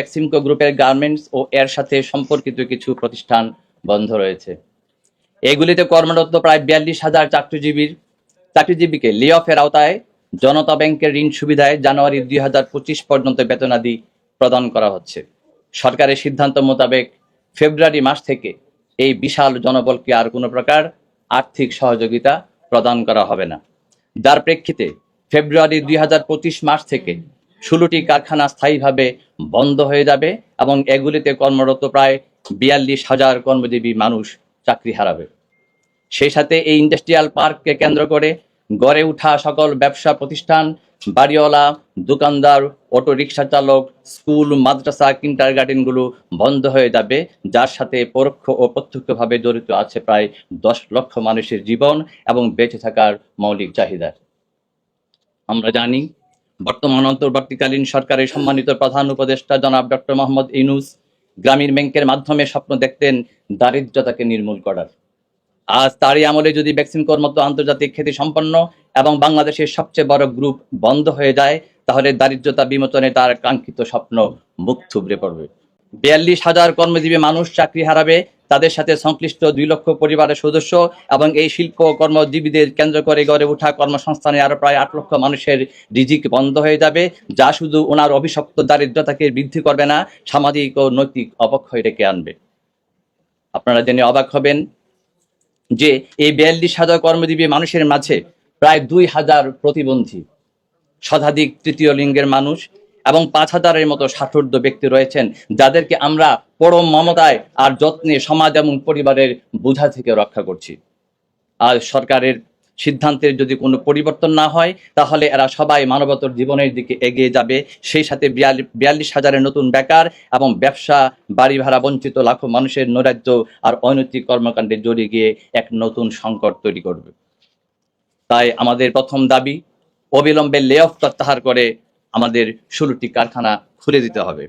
বেক্সিমকো গ্রুপের গার্মেন্টস ও এর সাথে সম্পর্কিত কিছু প্রতিষ্ঠান বন্ধ রয়েছে। এগুলিতে কর্মরত প্রায় বিয়াল্লিশ হাজার চাকরিজীবীর চাকরিজীবীকে লে অফের আওতায় জনতা ব্যাংকের ঋণ সুবিধায় জানুয়ারি দুই হাজার পঁচিশ পর্যন্ত বেতনাদি প্রদান করা হচ্ছে। সরকারের সিদ্ধান্ত মোতাবেক ফেব্রুয়ারি মাস থেকে এই বিশাল জনবলকে আর কোনো প্রকার আর্থিক সহযোগিতা প্রদান করা হবে না। যার প্রেক্ষিতে ফেব্রুয়ারি দুই হাজার পঁচিশ মাস থেকে ষোলোটি কারখানা স্থায়ীভাবে বন্ধ হয়ে যাবে এবং এগুলিতে কর্মরত প্রায় বিয়াল্লিশ হাজার কর্মজীবী মানুষ চাকরি হারাবে। সেই সাথে এই ইন্ডাস্ট্রিয়াল পার্ককে কেন্দ্র করে গড়ে ওঠা সকল ব্যবসা প্রতিষ্ঠান, বাড়িওয়ালা, দোকানদার অটো রিক্সা চালক, স্কুল, মাদ্রাসা কিন্টার গার্ডেনগুলো বন্ধ হয়ে যাবে, যার সাথে পরোক্ষ ও প্রত্যক্ষভাবে জড়িত আছে প্রায় দশ লক্ষ মানুষের জীবন এবং বেঁচে থাকার মৌলিক চাহিদা। আমরা জানি বর্তমান অন্তর্বর্তীকালীন সরকারের সম্মানিত প্রধান উপদেষ্টা জনাব ডক্টর মোহাম্মদ ইনুস গ্রামীণ ব্যাংকের মাধ্যমে স্বপ্ন দেখতেন দারিদ্রতাকে নির্মূল করার। আজ তারই আমলে যদি ভ্যাকসিনকোর মতো আন্তর্জাতিক খ্যাতি সম্পন্ন এবং বাংলাদেশের সবচেয়ে বড় গ্রুপ বন্ধ হয়ে যায়, তাহলে দারিদ্রতা বিমোচনে তার কাঙ্ক্ষিত স্বপ্ন মুখ থুবড়ে পড়বে। বিয়াল্লিশ হাজার কর্মজীবী মানুষ চাকরি হারাবে তাদের সাথে সংশ্লিষ্ট দুই লক্ষ পরিবারের সদস্য এবং এই শিল্প কর্মজীবীদের কেন্দ্র করে গড়ে ওঠা কর্মসংস্থানে আরও প্রায় আট লক্ষ মানুষের রিজিক বন্ধ হয়ে যাবে, যা শুধু ওনার অভিশপ্ত দারিদ্রতাকে বৃদ্ধি করবে না, সামাজিক ও নৈতিক অবক্ষয় ডেকে আনবে। আপনারা জেনে অবাক হবেন যে এই বিয়াল্লিশ হাজার কর্মজীবী মানুষের মাঝে প্রায় দুই হাজার প্রতিবন্ধী, শতাধিক তৃতীয় লিঙ্গের মানুষ এবং পাঁচ হাজারের মতো ষাটোর্ধ ব্যক্তি রয়েছেন, যাদেরকে আমরা পরম মমতায় আর যত্নে সমাজ এবং পরিবারের বোঝা থেকে রক্ষা করছি। আর সরকারের সিদ্ধান্তের যদি কোনো পরিবর্তন না হয়, তাহলে এরা সবাই মানবতর জীবনের দিকে এগিয়ে যাবে। সেই সাথে বিয়াল্লিশ বিয়াল্লিশ হাজারের নতুন বেকার এবং ব্যবসা বাড়ি ভাড়া বঞ্চিত লাখো মানুষের নৈরাজ্য আর অনৈতিক কর্মকাণ্ডে জড়িয়ে গিয়ে এক নতুন সংকট তৈরি করবে। তাই আমাদের প্রথম দাবি, অবিলম্বে লে অফ প্রত্যাহার করে আমাদের ষোলোটি কারখানা খুলে দিতে হবে।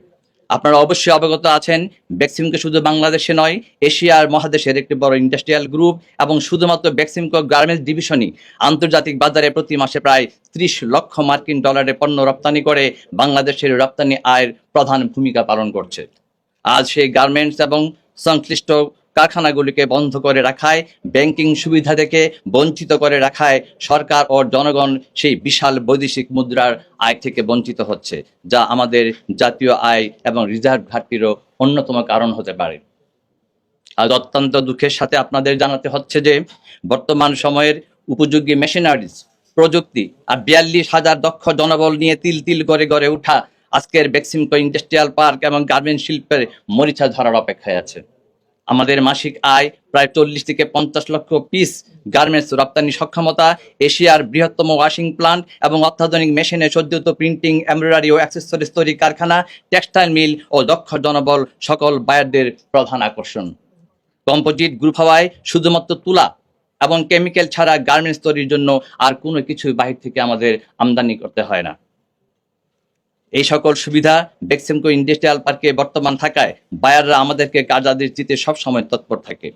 আপনারা অবশ্যই অবগত আছেন বেক্সিমকো শুধু বাংলাদেশে নয়, এশিয়ার মহাদেশের একটি বড় ইন্ডাস্ট্রিয়াল গ্রুপ এবং শুধুমাত্র বেক্সিমকো গার্মেন্টস ডিভিশনই আন্তর্জাতিক বাজারে প্রতি মাসে প্রায় ত্রিশ লক্ষ মার্কিন ডলারের পণ্য রপ্তানি করে বাংলাদেশের রপ্তানি আয়ের প্রধান ভূমিকা পালন করছে। আজ সেই গার্মেন্টস এবং সংশ্লিষ্ট কারখানাগুলিকে বন্ধ করে রাখায়, ব্যাংকিং সুবিধা থেকে বঞ্চিত করে রাখায় সরকার ও জনগণ সেই বিশাল বৈদেশিক মুদ্রার আয় থেকে বঞ্চিত হচ্ছে, যা আমাদের জাতীয় আয় এবং রিজার্ভ ঘাটতিরও অন্যতম কারণ হতে পারে। আজ অত্যন্ত দুঃখের সাথে আপনাদের জানাতে হচ্ছে যে, বর্তমান সময়ের উপযোগী মেশিনারিজ, প্রযুক্তি আর বিয়াল্লিশ হাজার দক্ষ জনবল নিয়ে তিল তিল করে গড়ে ওঠা আজকের বেক্সিমকো ইন্ডাস্ট্রিয়াল পার্ক এবং গার্মেন্ট শিল্পের মরিচা ধরার অপেক্ষায় আছে। আমাদের মাসিক আয় প্রায় চল্লিশ থেকে পঞ্চাশ লক্ষ পিস গার্মেন্টস রপ্তানি সক্ষমতা, এশিয়ার বৃহত্তম ওয়াশিং প্লান্ট এবং অত্যাধুনিক মেশিনে সজ্জিত প্রিন্টিং এমব্রয়ডারি ও অ্যাক্সেসরিজ তৈরি কারখানা টেক্সটাইল মিল ও দক্ষ জনবল সকল বায়ারদের প্রধান আকর্ষণ। কম্পোজিট গ্রুপ হওয়ায় শুধুমাত্র তুলা এবং কেমিক্যাল ছাড়া গার্মেন্টস তৈরির জন্য আর কোনো কিছু বাহির থেকে আমাদের আমদানি করতে হয় না। এই সকল সুবিধা বেক্সিমকো ইন্ডাস্ট্রিয়াল পার্কে বর্তমান থাকায় বায়াররা আমাদেরকে কার্যাদেশ দিতে সবসময় তৎপর থাকে।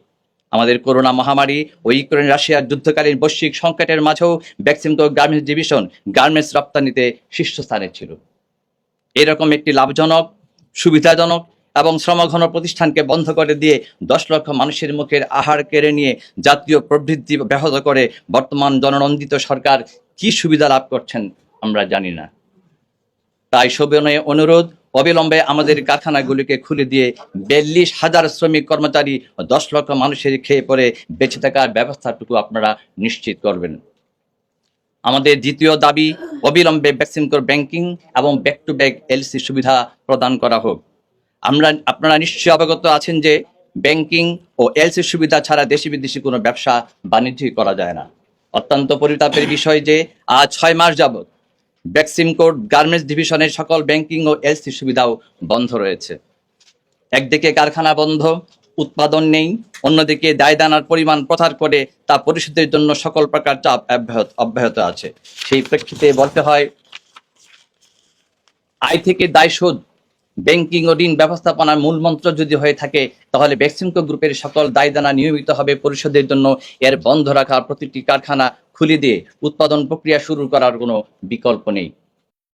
আমাদের করোনা মহামারী ও ইউক্রেন রাশিয়ার যুদ্ধকালীন বৈশ্বিক সংকটের মাঝেও বেক্সিমকো গার্মেন্টস ডিভিশন গার্মেন্টস রপ্তানিতে শীর্ষস্থানে ছিল। এরকম একটি লাভজনক, সুবিধাজনক এবং শ্রমঘন প্রতিষ্ঠানকে বন্ধ করে দিয়ে দশ লক্ষ মানুষের মুখের আহার কেড়ে নিয়ে জাতীয় প্রবৃদ্ধি ব্যাহত করে বর্তমান জননন্দিত সরকার কি সুবিধা লাভ করছেন আমরা জানি না। তাই সবিনয়ে অনুরোধ, অবিলম্বে আমাদের কারখানাগুলিকে খুলে দিয়ে বিয়াল্লিশ হাজার শ্রমিক কর্মচারী দশ লক্ষ মানুষের খেয়ে পরে বেঁচে থাকার ব্যবস্থাটুকু আপনারা নিশ্চিত করবেন। আমাদের দ্বিতীয় দাবি, অবিলম্বে ভ্যাকসিনকোর ব্যাংকিং এবং ব্যাক টু ব্যাক এলসি সুবিধা প্রদান করা হোক। আমরা, আপনারা নিশ্চয়ই অবগত আছেন যে ব্যাংকিং ও এলসি সুবিধা ছাড়া দেশি বিদেশি কোনো ব্যবসা বাণিজ্যই করা যায় না। অত্যন্ত পরিতাপের বিষয় যে, আজ ছয় মাস যাবত ভ্যাকসিন কোড, গার্মেন্টস ডিভিশনের সকল ব্যাংকিং ও এলসি সুবিধাও বন্ধ রয়েছে। একদিকে কারখানা বন্ধ, উৎপাদন নেই, অন্যদিকে দায়দানার পরিমাণ প্রচার করে তা পরিশোধের জন্য সকল প্রকার চাপ অব্যাহত অব্যাহত আছে। সেই প্রেক্ষিতে বলতে হয়, আয় থেকে দায় শোধ, ব্যাংকিং ও ঋণ ব্যবস্থাপনার মূল মন্ত্র যদি হয়ে থাকে, তাহলে ভ্যাকসিনকো গ্রুপের সকল দায়দানা নিয়মিতভাবে পরিশোধের জন্য। এর বন্ধ রাখা প্রতিটি কারখানা খুলে দিয়ে উৎপাদন প্রক্রিয়া শুরু করার কোনো বিকল্প নেই।